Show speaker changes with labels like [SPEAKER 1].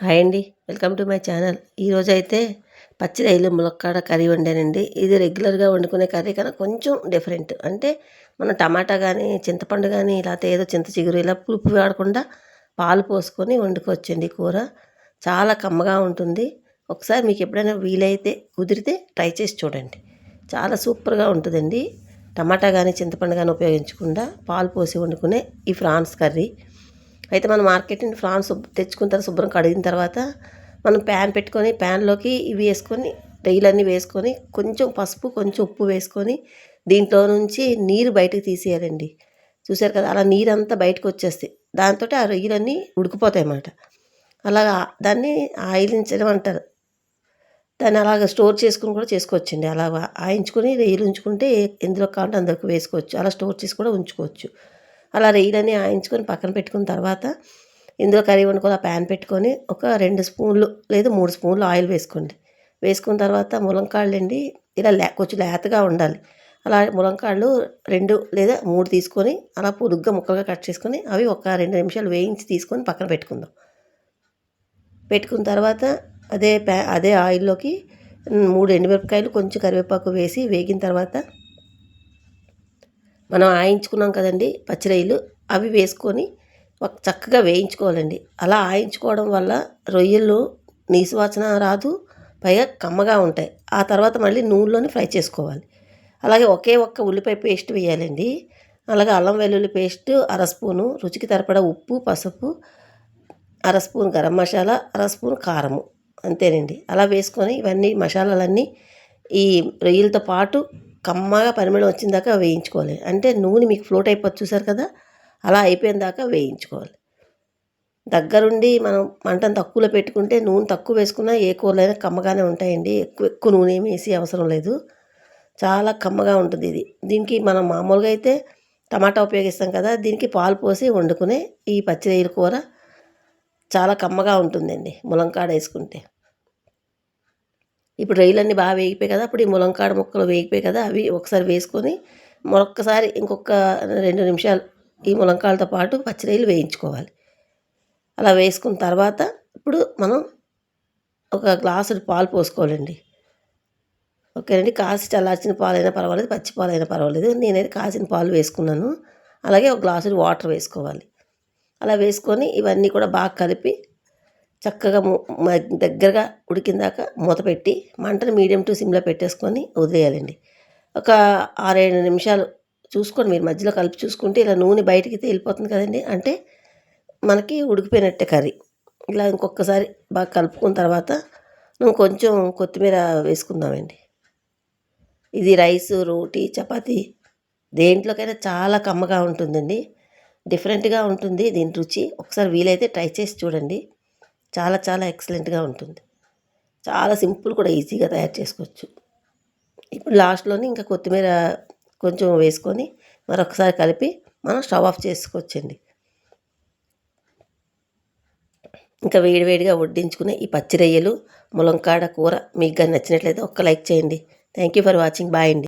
[SPEAKER 1] Hi అండి. Welcome to my channel. ఈరోజు అయితే పచ్చి రైలు ములక్కాడ కర్రీ వండానండి. ఇది రెగ్యులర్గా వండుకునే కర్రీ కన్నా కొంచెం డిఫరెంట్. అంటే మనం టమాటా కానీ చింతపండు కానీ లేకపోతే ఏదో చింత చిగురు ఇలా పులుపు వాడకుండా పాలు పోసుకొని వండుకోవచ్చండి కూర. చాలా కమ్మగా ఉంటుంది. ఒకసారి మీకు ఎప్పుడైనా వీలైతే కుదిరితే ట్రై చేసి చూడండి. చాలా సూపర్గా ఉంటుందండి. టమాటా కానీ చింతపండు కానీ ఉపయోగించకుండా పాలు పోసి వండుకునే ఈ ఫ్రాన్స్ కర్రీ. అయితే మనం మార్కెట్ నుండి ఫ్రాన్స్ తెచ్చుకున్న తర్వాత శుభ్రం కడిగిన తర్వాత మనం ప్యాన్ పెట్టుకొని ప్యాన్లోకి ఇవి వేసుకొని రొయ్యలన్నీ వేసుకొని కొంచెం పసుపు కొంచెం ఉప్పు వేసుకొని దీంట్లో నుంచి నీరు బయటకు తీసేయాలండి. చూసారు కదా అలా నీరు అంతా బయటకు వచ్చేస్తాయి. దాంతో ఆ రొయ్యలన్నీ ఉడికిపోతాయి అన్నమాట అలాగా దాన్ని ఆయిలించడం అంటారు. దాన్ని అలాగ స్టోర్ చేసుకుని కూడా చేసుకోవచ్చండి. అలా ఆయించుకొని రొయ్యలు ఉంచుకుంటే ఎందులో కావాలంటే అందులోకి వేసుకోవచ్చు. అలా స్టోర్ చేసి కూడా ఉంచుకోవచ్చు. అలా రొయ్యలని ఆయించుకొని పక్కన పెట్టుకున్న తర్వాత ఇందులో కర్రీ వండుకొని ఆ ప్యాన్ పెట్టుకొని ఒక రెండు స్పూన్లు లేదా మూడు స్పూన్లు ఆయిల్ వేసుకోండి. వేసుకున్న తర్వాత ములంకాళ్ళు అండి ఇలా లే కొంచెం లేతగా ఉండాలి. అలా ములంకాళ్ళు రెండు లేదా మూడు తీసుకొని అలా పొదుగ్గా ముక్కలుగా కట్ చేసుకొని అవి ఒక రెండు నిమిషాలు వేయించి తీసుకొని పక్కన పెట్టుకుందాం. పెట్టుకున్న తర్వాత అదే ప్యా అదే ఆయిల్లోకి మూడు ఎండుమిరపకాయలు కొంచెం కరివేపాకు వేసి వేగిన తర్వాత మనం ఆయించుకున్నాం కదండి పచ్చిరొయ్యలు అవి వేసుకొని చక్కగా వేయించుకోవాలండి. అలా ఆయించుకోవడం వల్ల రొయ్యలు నీసు వాసన రాదు పైగా కమ్మగా ఉంటాయి. ఆ తర్వాత మళ్ళీ నూనెలోనే ఫ్రై చేసుకోవాలి. అలాగే ఒకే ఒక్క ఉల్లిపాయ పేస్ట్ వేయాలండి. అలాగే అల్లం వెల్లుల్లి పేస్ట్ అర స్పూను రుచికి తరపడ ఉప్పు పసుపు అర స్పూన్ గరం మసాలా అర స్పూన్ కారము అంతేనండి. అలా వేసుకొని ఇవన్నీ మసాలాలన్నీ ఈ రొయ్యలతో పాటు కమ్మగా పరిమళం వచ్చిన దాకా వేయించుకోవాలి. అంటే నూనె మీకు ఫ్లోట్ అయిపోతుంది చూసారు కదా? అలా అయిపోయిన దాకా వేయించుకోవాలి. దగ్గరుండి మనం మంటను తక్కువలో పెట్టుకుంటే నూనె తక్కువ వేసుకున్నా ఏ కూరలైనా కమ్మగానే ఉంటాయండి. ఎక్కువ ఎక్కువ నూనె ఏమి వేసి అవసరం లేదు. చాలా కమ్మగా ఉంటుంది ఇది. దీనికి మనం మామూలుగా అయితే టమాటా ఉపయోగిస్తాం కదా? దీనికి పాలు పోసి వండుకునే ఈ పచ్చిరొయ్యల కూర చాలా కమ్మగా ఉంటుందండి. ములంకాడ వేసుకుంటే. ఇప్పుడు రొయ్యలన్నీ బాగా వేగిపోయి కదా అప్పుడు ఈ ములంకాడ ముక్కలు వేగిపోయి కదా అవి ఒకసారి వేసుకొని మరొక్కసారి ఇంకొక రెండు నిమిషాలు ఈ ములంకాడతో పాటు పచ్చిరొయ్యలు వేయించుకోవాలి. అలా వేసుకున్న తర్వాత ఇప్పుడు మనం ఒక గ్లాసు పాలు పోసుకోవాలండి. ఓకేనండి కాసి చల్లార్చిన పాలైనా పర్వాలేదు పచ్చి పాలైనా పర్వాలేదు నేనైతే కాసిన పాలు వేసుకున్నాను. అలాగే ఒక గ్లాసు వాటర్ వేసుకోవాలి. అలా వేసుకొని ఇవన్నీ కూడా బాగా కలిపి చక్కగా దగ్గరగా ఉడికిందాక మూత పెట్టి మంటను మీడియం టు సిమ్లో పెట్టేసుకొని వదిలేయాలండి. ఒక ఆరేడు నిమిషాలు చూసుకోండి మీరు మధ్యలో కలిపి చూసుకుంటే ఇలా నూనె బయటికి తేలిపోతుంది కదండి. అంటే మనకి ఉడికిపోయినట్టే కర్రీ. ఇలా ఇంకొకసారి బాగా కలుపుకున్న తర్వాత నువ్వు కొంచెం కొత్తిమీర వేసుకుందామండి. ఇది రైస్ రోటీ చపాతి దేంట్లోకైనా చాలా కమ్మగా ఉంటుందండి. డిఫరెంట్గా ఉంటుంది దీని రుచి. ఒకసారి వీలైతే ట్రై చేసి చూడండి. చాలా చాలా ఎక్సలెంట్గా ఉంటుంది. చాలా సింపుల్ కూడా ఈజీగా తయారు చేసుకోవచ్చు. ఇప్పుడు లాస్ట్లోని ఇంకా కొత్తిమీర కొంచెం వేసుకొని మరొకసారి కలిపి మనం స్టవ్ ఆఫ్ చేసుకోవచ్చండి. ఇంకా వేడివేడిగా వడ్డించుకునే ఈ పచ్చి రొయ్యలు ములంకాడ కూర మీకు కానీ నచ్చినట్లయితే ఒక్క లైక్ చేయండి. Thank you for watching bye అండి.